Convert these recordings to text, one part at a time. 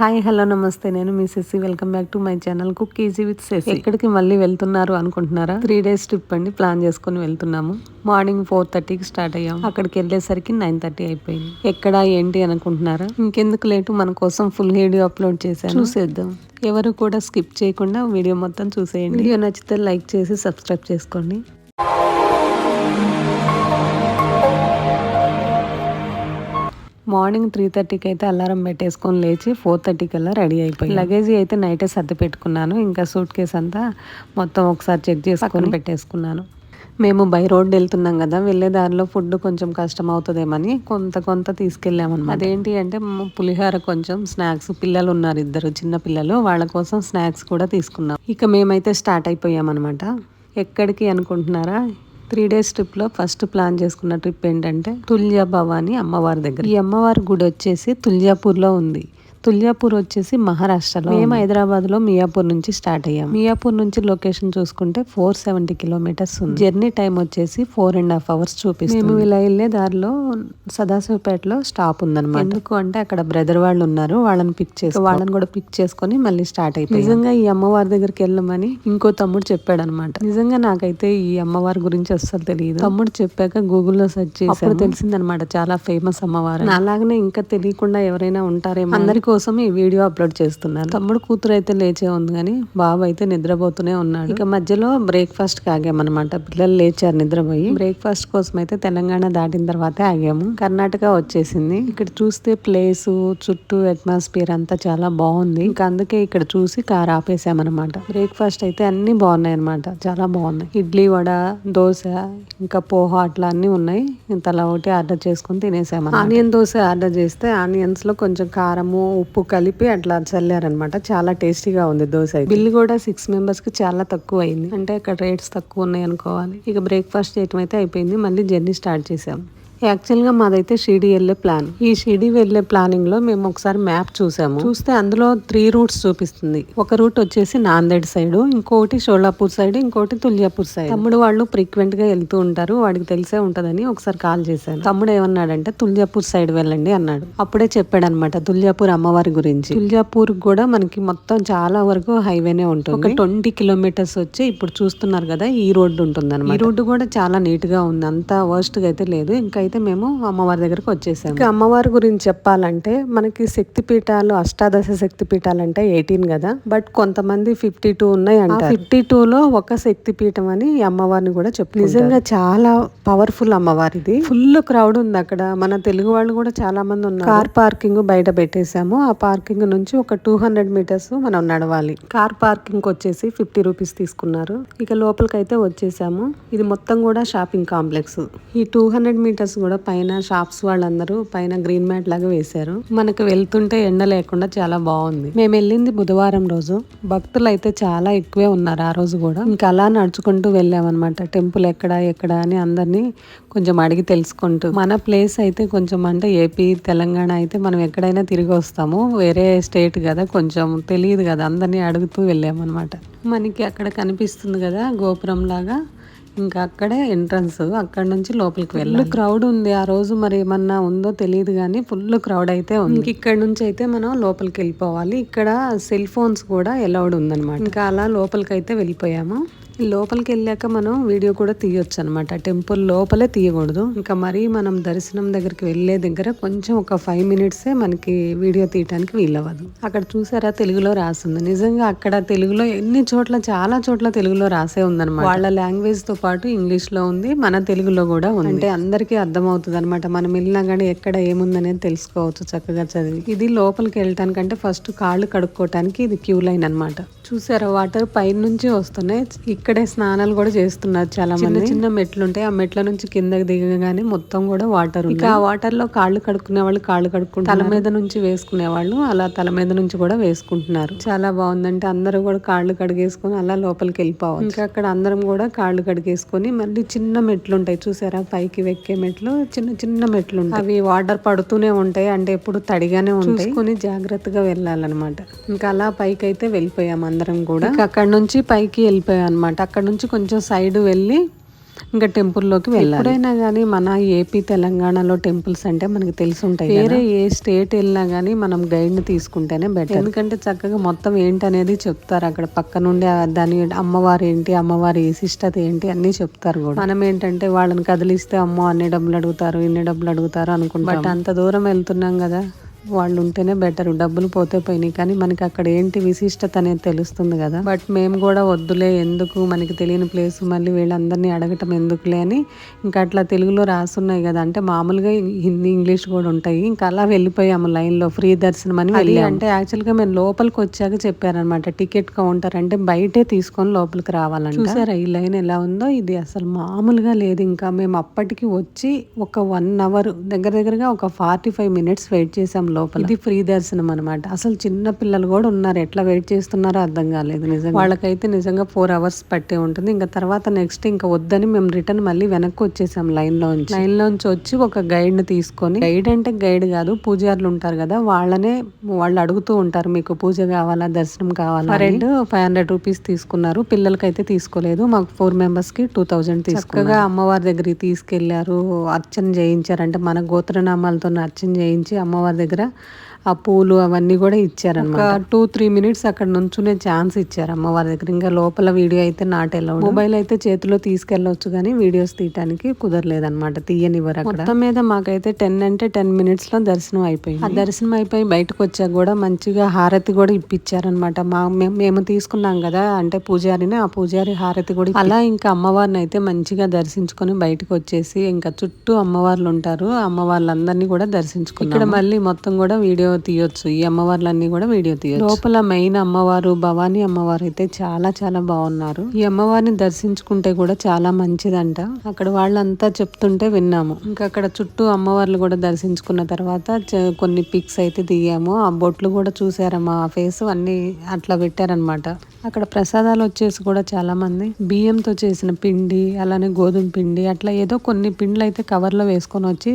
Hi hello నమస్తే. నేను మీ Sessi welcome back to my channel cook easy with Sessi ఎక్కడికి మళ్ళీ వెళ్తున్నారు అనుకుంటున్నారా? త్రీ డేస్ ట్రిప్ అండి ప్లాన్ చేసుకుని వెళ్తున్నాము. మార్నింగ్ ఫోర్ థర్టీకి స్టార్ట్ అయ్యాము. అక్కడికి వెళ్ళేసరికి నైన్ థర్టీ అయిపోయింది. ఎక్కడ ఏంటి అనుకుంటున్నారా? ఇంకెందుకు లేటు? మన కోసం ఫుల్ వీడియో అప్లోడ్ చేశాను. చూసేద్దాం. ఎవరు కూడా స్కిప్ చేయకుండా వీడియో మొత్తం చూసేయండి. వీడియో నచ్చితే లైక్ చేసి సబ్స్క్రైబ్ చేసుకోండి. మార్నింగ్ త్రీ థర్టీకి అయితే అలారం పెట్టేసుకొని లేచి ఫోర్ థర్టీ కల్లా రెడీ అయిపోయి లగేజ్ అయితే నైటే సర్ది పెట్టుకున్నాను. ఇంకా సూట్ కేస్ అంతా మొత్తం ఒకసారి చెక్ చేసుకొని పెట్టేసుకున్నాను. మేము బై రోడ్ వెళ్తున్నాం కదా వెళ్ళే దారిలో ఫుడ్ కొంచెం కష్టం అవుతుందేమని కొంత కొంత తీసుకెళ్ళామన్నమాట. అదేంటి అంటే పులిహోర కొంచెం స్నాక్స్ పిల్లలు ఉన్నారు ఇద్దరు చిన్న పిల్లలు వాళ్ళ కోసం స్నాక్స్ కూడా తీసుకున్నాం. ఇక మేమైతే స్టార్ట్ అయిపోయామన్నమాట. ఎక్కడికి అనుకుంటున్నారా? త్రీ డేస్ ట్రిప్లో ఫస్ట్ ప్లాన్ చేసుకున్న ట్రిప్ ఏంటంటే తుల్జా భవాని అమ్మవారి దగ్గర ఈ అమ్మవారి గుడి వచ్చేసి తుల్జాపూర్లో ఉంది. తుల్జాపూర్ వచ్చేసి మహారాష్ట్రలో. మేము హైదరాబాద్లో మియాపూర్ నుంచి స్టార్ట్ అయ్యాం మియాపూర్ నుంచి లొకేషన్ చూసుకుంటే ఫోర్ సెవెంటీ కిలోమీటర్స్ ఉంది. జర్నీ టైం వచ్చేసి ఫోర్ అండ్ హాఫ్ అవర్స్ చూపిస్తుంది. మేము ఇలా వెళ్ళే దారిలో సదాశివపేటలో స్టాప్ ఉందన్నమాట. ఎందుకు అంటే అక్కడ బ్రదర్ వాళ్ళు ఉన్నారు వాళ్ళని పిక్ చేసి వాళ్ళని కూడా పిక్ చేసుకొని మళ్ళీ స్టార్ట్ అయిపోయి నిజంగా ఈ అమ్మవారి దగ్గరికి వెళ్ళమని ఇంకో తమ్ముడు చెప్పాడు అనమాట నిజంగా నాకైతే ఈ అమ్మవారి గురించి అస్సలు తెలియదు తమ్ముడు చెప్పాక గూగుల్లో సెర్చ్ చేసి తెలిసిందనమాట చాలా ఫేమస్ అమ్మవారు అలాగనే ఇంకా తెలియకుండా ఎవరైనా ఉంటారేమో అందరి కోసం ఈ వీడియో అప్లోడ్ చేస్తున్నాను. తమ్ముడు కూతురు అయితే లేచే ఉంది కానీ బాబు అయితే నిద్రపోతూనే ఉన్నాడు. ఇక మధ్యలో బ్రేక్ఫాస్ట్కి ఆగామన్నమాట. పిల్లలు లేచారు నిద్రపోయి. బ్రేక్ఫాస్ట్ కోసం అయితే తెలంగాణ దాటిన తర్వాతే ఆగాము. కర్ణాటక వచ్చేసింది. ఇక్కడ చూస్తే ప్లేస్ చుట్టూ అట్మాస్ఫియర్ అంతా చాలా బాగుంది. ఇంకా అందుకే ఇక్కడ చూసి కార్ ఆపేసామన్నమాట. బ్రేక్ఫాస్ట్ అయితే అన్ని బాగున్నాయి అనమాట చాలా బాగున్నాయి. ఇడ్లీ వడ దోశ ఇంకా పోహా అట్లా అన్ని ఉన్నాయి. తల ఒకటి ఆర్డర్ చేసుకుని తినేసాము ఆనియన్ దోశ ఆర్డర్ చేస్తే ఆనియన్స్లో కొంచెం కారము ఉప్పు కలిపి అట్లా చల్లారనమాట. చాలా టేస్టీగా ఉంది దోశ బిల్లు కూడా సిక్స్ మెంబర్స్కి చాలా తక్కువ అయింది అంటే అక్కడ రేట్స్ తక్కువ ఉన్నాయి అనుకోవాలి. ఇక బ్రేక్ఫాస్ట్ చేయటం అయితే అయిపోయింది. మళ్ళీ జర్నీ స్టార్ట్ చేసాం యాక్చువల్గా మాదైతే షిరిడి వెళ్ళే ప్లాన్. ఈ షిరిడి వెళ్ళే ప్లానింగ్లో మేము ఒకసారి మ్యాప్ చూసాము. చూస్తే అందులో త్రీ రూట్స్ చూపిస్తుంది. ఒక రూట్ వచ్చేసి నాందేడ్ సైడ్ ఇంకోటి షోలాపూర్ సైడ్ ఇంకోటి తుల్యాపూర్ సైడ్. తమ్ముడు వాళ్ళు ఫ్రీక్వెంట్గా వెళ్తూ ఉంటారు. వాడికి తెలిసే ఉంటదని ఒకసారి కాల్ చేశాను. తమ్ముడు ఏమన్నాడంటే తుల్యాపూర్ సైడ్ వెళ్ళండి అన్నాడు. అప్పుడే చెప్పాడు అనమాట తుల్యాపూర్ అమ్మవారి గురించి. తుల్యాపూర్ కూడా మనకి మొత్తం చాలా వరకు హైవేనే ఉంటుంది. ఒక ట్వంటీ కిలోమీటర్స్ వచ్చి ఇప్పుడు చూస్తున్నారు కదా ఈ రోడ్డు ఉంటుంది ఈ రోడ్డు కూడా చాలా నీట్గా ఉంది. అంత వర్స్ట్గా అయితే లేదు. ఇంకా అయితే మేము అమ్మవారి దగ్గరకు వచ్చేసాము. ఇంకా అమ్మవారి గురించి చెప్పాలంటే మనకి శక్తి పీఠాలు అష్టాదశ శక్తి పీఠాలు అంటే ఎయిటీన్ కదా? బట్ కొంతమంది ఫిఫ్టీ టూ ఉన్నాయి అంటారు ఫిఫ్టీ టూ లో ఒక శక్తి పీఠం అని అమ్మవారిని కూడా చెప్పు నిజంగా చాలా పవర్ఫుల్ అమ్మవారిది ఫుల్ క్రౌడ్ ఉంది అక్కడ. మన తెలుగు వాళ్ళు కూడా చాలా మంది ఉన్నారు. కార్ పార్కింగ్ బయట పెట్టేశాము. ఆ పార్కింగ్ నుంచి ఒక టూ హండ్రెడ్ మీటర్స్ మనం నడవాలి. కార్ పార్కింగ్ వచ్చేసి ఫిఫ్టీ రూపీస్ తీసుకున్నారు. ఇక లోపలికి అయితే వచ్చేసాము. ఇది మొత్తం కూడా షాపింగ్ కాంప్లెక్స్. ఈ టూ హండ్రెడ్ మీటర్స్ కూడా పైన షాప్స్ వాళ్ళందరూ పైన గ్రీన్ మ్యాట్ లాగా వేశారు. మనకు వెళ్తుంటే ఎండ లేకుండా చాలా బాగుంది. మేము వెళ్ళింది బుధవారం రోజు. భక్తులు అయితే చాలా ఎక్కువే ఉన్నారు ఆ రోజు కూడా. ఇంకా అలా నడుచుకుంటూ వెళ్ళామన్నమాట. టెంపుల్ ఎక్కడ ఎక్కడ అని అందరినీ కొంచెం అడిగి తెలుసుకుంటూ. మన ప్లేస్ అయితే కొంచెం అంటే ఏపీ తెలంగాణ అయితే మనం ఎక్కడైనా తిరిగి వస్తాము. వేరే స్టేట్ కదా కొంచెం తెలియదు కదా అందరినీ అడుగుతూ వెళ్ళామన్నమాట. మనకి అక్కడ కనిపిస్తుంది కదా గోపురం లాగా. ఇంకా అక్కడే ఎంట్రన్స్ అక్కడ నుంచి లోపలికి వెళ్ళి క్రౌడ్ ఉంది ఆ రోజు మరి ఏమన్నా ఉందో తెలియదు కానీ ఫుల్ క్రౌడ్ అయితే ఉంది. ఇంక ఇక్కడ నుంచి అయితే మనం లోపలికి వెళ్ళిపోవాలి. ఇక్కడ సెల్ ఫోన్స్ కూడా అలౌడ్ ఉందన్నమాట. ఇంకా అలా లోపలికి అయితే వెళ్ళిపోయాము. లోపలికి వెళ్ళాక మనం వీడియో కూడా తీయొచ్చు అనమాట టెంపుల్ లోపలే తీయకూడదు. ఇంకా మరీ మనం దర్శనం దగ్గరికి వెళ్ళే దగ్గర కొంచెం ఒక ఫైవ్ మినిట్సే మనకి వీడియో తీయటానికి వీలవ్వదు. అక్కడ చూసారా? తెలుగులో రాసింది. నిజంగా అక్కడ తెలుగులో ఎన్ని చోట్ల చాలా చోట్ల తెలుగులో రాసే ఉందన్నమాట వాళ్ళ లాంగ్వేజ్తో పాటు ఇంగ్లీష్లో ఉంది మన తెలుగులో కూడా ఉంది. అంటే అందరికీ అర్థమవుతుంది అనమాట మనం వెళ్ళినా కానీ ఎక్కడ ఏముందనేది తెలుసుకోవచ్చు చక్కగా చదివి. ఇది లోపలికి వెళ్ళటానికంటే ఫస్ట్ కాళ్ళు కడుక్కోవటానికి ఇది క్యూ లైన్ అనమాట. చూసారా? వాటర్ పైనుంచి వస్తున్నాయి. ఇక్కడే స్నానాలు కూడా చేస్తున్నారు చాలా మంది. చిన్న మెట్లు ఉంటాయి ఆ మెట్ల నుంచి కిందకి దిగగానే మొత్తం కూడా వాటర్ ఇంకా ఆ వాటర్లో కాళ్ళు కడుక్కునే వాళ్ళు కాళ్ళు కడుక్కుంటారు తల మీద నుంచి వేసుకునే వాళ్ళు అలా తల మీద నుంచి కూడా వేసుకుంటున్నారు. చాలా బాగుందంటే అందరూ కూడా కాళ్ళు కడిగేసుకొని అలా లోపలికి వెళ్ళిపోవాలి ఇంకా అక్కడ అందరం కూడా కాళ్ళు కడిగేసుకొని మళ్ళీ చిన్న మెట్లు ఉంటాయి చూసారా? పైకి వెక్కే మెట్లు చిన్న చిన్న మెట్లు ఉంటాయి అవి వాటర్ పడుతూనే ఉంటాయి. అంటే ఎప్పుడు తడిగానే ఉంటాయి. చూసుకొని జాగ్రత్తగా వెళ్ళాలన్నమాట. ఇంకా అలా పైకి అయితే వెళ్ళిపోయాం అందరం కూడా. అక్కడ నుంచి పైకి వెళ్ళిపోయాం అనమాట అక్కడ నుంచి కొంచెం సైడ్ వెళ్ళి ఇంకా టెంపుల్లోకి వెళ్ళాలి. ఎప్పుడైనా కానీ మన ఏపీ తెలంగాణలో టెంపుల్స్ అంటే మనకి తెలిసి ఉంటాయి వేరే ఏ స్టేట్ వెళ్ళినా కానీ మనం గైడ్ని తీసుకుంటేనే బెటర్. ఎందుకంటే చక్కగా మొత్తం ఏంటనేది చెప్తారు అక్కడ. పక్క నుండి దాని అమ్మవారు ఏంటి అమ్మవారి విశిష్టత ఏంటి అన్నీ చెప్తారు కూడా. మనం ఏంటంటే వాళ్ళని కదిలిస్తే అమ్మో అన్ని డబ్బులు అడుగుతారు ఇన్ని డబ్బులు అడుగుతారు అనుకుంటాం. బట్ అంత దూరం వెళ్తున్నాం కదా. వాళ్ళు ఉంటేనే బెటర్ డబ్బులు పోతే పోయినాయి. కానీ మనకి అక్కడ ఏంటి విశిష్టత అనేది తెలుస్తుంది కదా. బట్ మేము కూడా వద్దులే ఎందుకు? మనకి తెలియని ప్లేస్ మళ్ళీ వీళ్ళందరినీ అడగటం ఎందుకులే అని ఇంకా అట్లా తెలుగులో రాసున్నాయి కదా. అంటే మామూలుగా హిందీ ఇంగ్లీష్ కూడా ఉంటాయి. ఇంకా అలా వెళ్ళిపోయాము లైన్లో ఫ్రీ దర్శనం అని వెళ్ళి అంటే యాక్చువల్గా మేము లోపలికి వచ్చాక చెప్పారనమాట. టికెట్ కౌంటర్ అంటే బయటే తీసుకొని లోపలికి రావాలంటే. చూసారా ఈ లైన్ ఎలా ఉందో? ఇది అసలు మామూలుగా లేదు. ఇంకా మేము అప్పటికి వచ్చి ఒక వన్ అవర్ దగ్గర దగ్గరగా ఒక ఫార్టీ ఫైవ్ మినిట్స్ వెయిట్ చేసాం లోపల. ఇది ఫ్రీ దర్శనం అనమాట అసలు చిన్న పిల్లలు కూడా ఉన్నారు. ఎట్లా వెయిట్ చేస్తున్నారో అర్థం కాలేదు నిజంగా. వాళ్ళకైతే నిజంగా ఫోర్ అవర్స్ పట్టే ఉంటుంది. ఇంకా తర్వాత నెక్స్ట్ ఇంకా వద్దని మేము రిటర్న్ మళ్ళీ వెనక్కి వచ్చేసాం లైన్ లోంచి. లైన్ లోంచి వచ్చి ఒక గైడ్ని తీసుకొని. గైడ్ అంటే గైడ్ కాదు పూజారులు ఉంటారు కదా. వాళ్ళనే వాళ్ళు అడుగుతూ ఉంటారు మీకు పూజ కావాలా? దర్శనం కావాలా? రెండు ఫైవ్ హండ్రెడ్ రూపీస్ తీసుకున్నారు. పిల్లలకైతే తీసుకోలేదు. మాకు ఫోర్ మెంబర్స్కి టూ థౌజండ్ తీసుకుగా అమ్మవారి దగ్గరికి తీసుకెళ్ళారు. అర్చన చేయించారు అంటే మన గోత్రనామాలతో అర్చన చేయించి అమ్మవారి దగ్గర да, ఆ పూలు అవన్నీ కూడా ఇచ్చారనమాట. టూ త్రీ మినిట్స్ అక్కడ నుంచునే ఛాన్స్ ఇచ్చారు అమ్మవారి దగ్గర. ఇంకా లోపల వీడియో అయితే నాట్ ఎలా మొబైల్ అయితే చేతిలో తీసుకెళ్ళొచ్చు కానీ వీడియోస్ తీయటానికి కుదరలేదన్నమాట తీయనివ్వరు అక్కడ. మొత్తం మీద మాకైతే టెన్ అంటే టెన్ మినిట్స్లో దర్శనం అయిపోయింది. ఆ దర్శనం అయిపోయి బయటకు వచ్చాక కూడా మంచిగా హారతి కూడా ఇప్పించారనమాట మా మేము తీసుకున్నాం కదా అంటే పూజారిని ఆ పూజారి హారతి కూడా అలా ఇంకా అమ్మవారిని అయితే మంచిగా దర్శించుకొని బయటకు వచ్చేసి ఇంకా చుట్టూ అమ్మవార్లు ఉంటారు. అమ్మవార్లందరినీ కూడా దర్శించుకున్నాం ఇక్కడ మళ్ళీ మొత్తం కూడా వీడియో తీయొచ్చు. ఈ అమ్మవార్లన్నీ కూడా వీడియో తీయొచ్చు. లోపల మెయిన్ అమ్మవారు భవానీ అమ్మవారు అయితే చాలా చాలా బాగున్నారు. ఈ అమ్మవారిని దర్శించుకుంటే కూడా చాలా మంచిదంట. అక్కడ వాళ్ళంతా చెప్తుంటే విన్నాము. ఇంకా అక్కడ చుట్టూ అమ్మవార్లు కూడా దర్శించుకున్న తర్వాత కొన్ని పిక్స్ అయితే దిగాము. ఆ బొట్లు కూడా చూసారు మా ఫేస్ అన్ని అట్లా పెట్టారనమాట అక్కడ ప్రసాదాలు వచ్చేసి కూడా చాలా మంది. బియ్యంతో చేసిన పిండి అలానే గోధుమ పిండి అట్లా ఏదో కొన్ని పిండ్లు అయితే కవర్లో వేసుకొని వచ్చి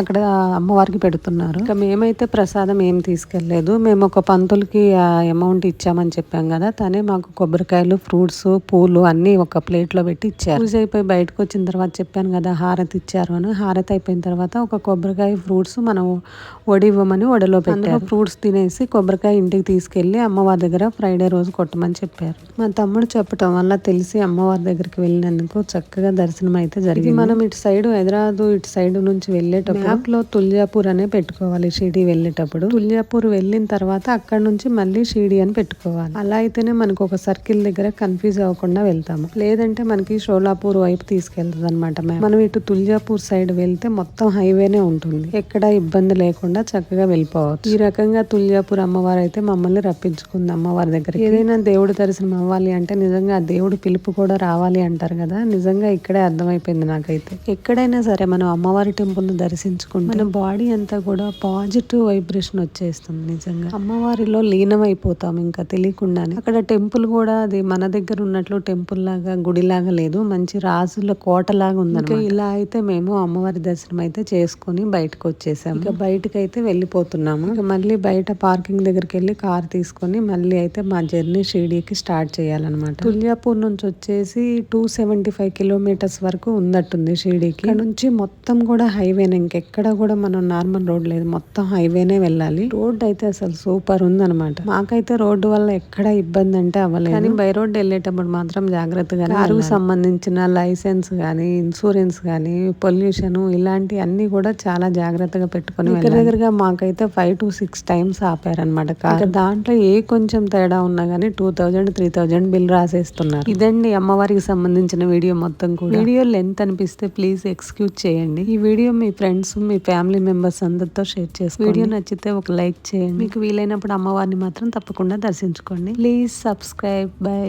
అక్కడ అమ్మవారికి పెడుతున్నారు. ఇంకా మేమైతే ప్రసాదం ఏం తీసుకెళ్ళేదు మేము ఒక పంతులకి ఆ అమౌంట్ ఇచ్చామని చెప్పాం కదా తనే మాకు కొబ్బరికాయలు ఫ్రూట్స్ పూలు అన్ని ఒక ప్లేట్లో పెట్టి ఇచ్చారు. పూజ అయిపోయి బయటకు వచ్చిన తర్వాత చెప్పాను కదా హారతి ఇచ్చారు అని. హారతి అయిపోయిన తర్వాత ఒక కొబ్బరికాయ ఫ్రూట్స్ మనం వడి ఇవ్వమని వడలో పెట్టారు. ఫ్రూట్స్ తినేసి కొబ్బరికాయ ఇంటికి తీసుకెళ్ళి అమ్మవారి దగ్గర ఫ్రైడే రోజు కొట్టమని చెప్పారు. మా తమ్ముడు చెప్పటం వల్ల తెలిసి అమ్మవారి దగ్గరికి వెళ్ళినందుకు చక్కగా దర్శనం అయితే జరిగింది. మనం ఇటు సైడ్ హైదరాబాద్ ఇటు సైడ్ నుంచి వెళ్ళేటప్పుడు మ్యాప్లో తుల్జాపూర్ అనే పెట్టుకోవాలి షిరిడి వెళ్ళేటప్పుడు. తుల్జాపూర్ వెళ్ళిన తర్వాత అక్కడ నుంచి మళ్ళీ షిరిడి అని పెట్టుకోవాలి. అలా అయితేనే మనకు ఒక సర్కిల్ దగ్గర కన్ఫ్యూజ్ అవ్వకుండా వెళ్తాము. లేదంటే మనకి షోలాపూర్ వైపు తీసుకెళ్తుంది అనమాట మనం ఇటు తుల్జాపూర్ సైడ్ వెళ్తే మొత్తం హైవేనే ఉంటుంది. ఎక్కడ ఇబ్బంది లేకుండా చక్కగా వెళ్ళిపోవచ్చు. ఈ రకంగా తుల్జాపూర్ అమ్మవారు అయితే మమ్మల్ని రప్పించుకుంది అమ్మవారి దగ్గర ఏదైనా దేవుడి దర్శనం అవ్వాలి అంటే నిజంగా ఆ దేవుడి పిలుపు కూడా రావాలి అంటారు కదా. నిజంగా ఇక్కడే అర్థమైపోయింది నాకైతే. ఎక్కడైనా సరే మనం అమ్మవారి టెంపుల్ దర్శించుకుంటే మన బాడీ అంతా కూడా పాజిటివ్ వైబ్రేషన్ వచ్చేస్తుంది నిజంగా. అమ్మవారిలో లీనమైపోతాం ఇంకా తెలియకుండానే. అక్కడ టెంపుల్ కూడా అది మన దగ్గర ఉన్నట్లు టెంపుల్ లాగా గుడిలాగా లేదు. మంచి రాజుల కోట లాగా ఉంది ఇలా అయితే మేము అమ్మవారి దర్శనం అయితే చేసుకుని బయటకు వచ్చేసాము. ఇంకా బయటకు అయితే వెళ్ళిపోతున్నాము. ఇంకా మళ్ళీ బయట పార్కింగ్ దగ్గరికి వెళ్ళి కార్ తీసుకొని మళ్ళీ అయితే మా జర్నీ షిరిడీకి స్టార్ట్ చేయాలన్నమాట. తుల్యాపూర్ నుంచి వచ్చేసి టూ సెవెంటీ ఫైవ్ కిలోమీటర్స్ వరకు ఉందట్టుంది షిరిడీకి. నుంచి మొత్తం కూడా హైవేనే ఇంకెక్కడ కూడా మనం నార్మల్ రోడ్ లేదు. మొత్తం హైవేనే వెళ్ళాలి. రోడ్ అయితే అసలు సూపర్ ఉందన్నమాట. మాకైతే రోడ్డు వల్ల ఎక్కడ ఇబ్బంది అంటే అవ్వలేదు. కానీ బై రోడ్ వెళ్ళేటప్పుడు మాత్రం జాగ్రత్తగా కారుకు సంబంధించిన లైసెన్స్ గానీ ఇన్సూరెన్స్ గానీ పొల్యూషన్ ఇలాంటి అన్ని కూడా చాలా జాగ్రత్తగా పెట్టుకుని దగ్గర దగ్గరగా మాకైతే ఫైవ్ టు సిక్స్ టైమ్స్ ఆపారనమాట కార్. దాంట్లో ఏ కొంచెం తేడా ఉన్నా గానీ two thousand three thousand bill రాసేస్తున్నారు. ఇదండి అమ్మవారికి సంబంధించిన వీడియో మొత్తం కూడా. వీడియో లెంత్ అనిపిస్తే ప్లీజ్ ఎక్స్క్యూజ్ చేయండి. ఈ వీడియో మీ ఫ్రెండ్స్ మీ ఫ్యామిలీ మెంబర్స్ అందరితో షేర్ చేసుకోండి. వీడియో నచ్చితే ఒక లైక్ చేయండి. మీకు వీలైనప్పుడు అమ్మవారిని మాత్రం తప్పకుండా దర్శించుకోండి. Please subscribe. బై.